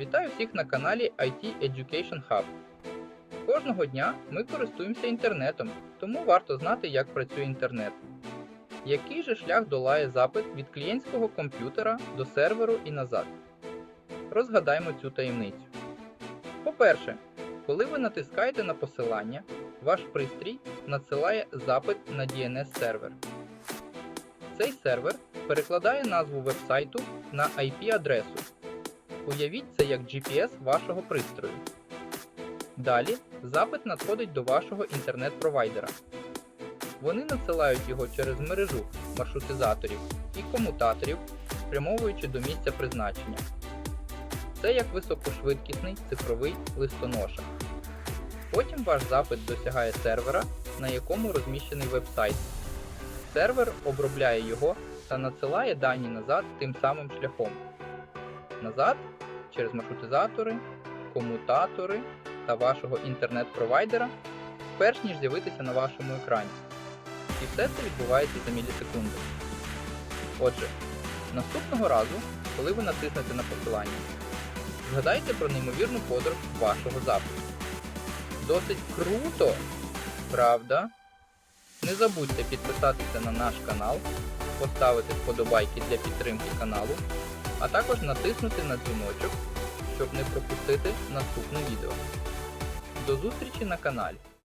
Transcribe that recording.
Вітаю всіх на каналі IT Education Hub. Кожного дня ми користуємося інтернетом, тому варто знати, як працює інтернет. Який же шлях долає запит від клієнтського комп'ютера до серверу і назад? Розгадаємо цю таємницю. По-перше, коли ви натискаєте на посилання, ваш пристрій надсилає запит на DNS сервер. Цей сервер перекладає назву вебсайту на IP-адресу. Уявіть це як GPS вашого пристрою. Далі запит надходить до вашого інтернет-провайдера. Вони надсилають його через мережу маршрутизаторів і комутаторів, спрямовуючи до місця призначення. Це як високошвидкісний цифровий листоноша. Потім ваш запит досягає сервера, на якому розміщений веб-сайт. Сервер обробляє його та надсилає дані назад тим самим шляхом. Назад через маршрутизатори, комутатори та вашого інтернет-провайдера, перш ніж з'явитися на вашому екрані. І все це відбувається за мілісекунди. Отже, наступного разу, коли ви натиснете на посилання, згадайте про неймовірну подорож вашого запиту. Досить круто, правда? Не забудьте підписатися на наш канал, поставити вподобайки для підтримки каналу, а також натиснути на дзвіночок, щоб не пропустити наступне відео. До зустрічі на каналі!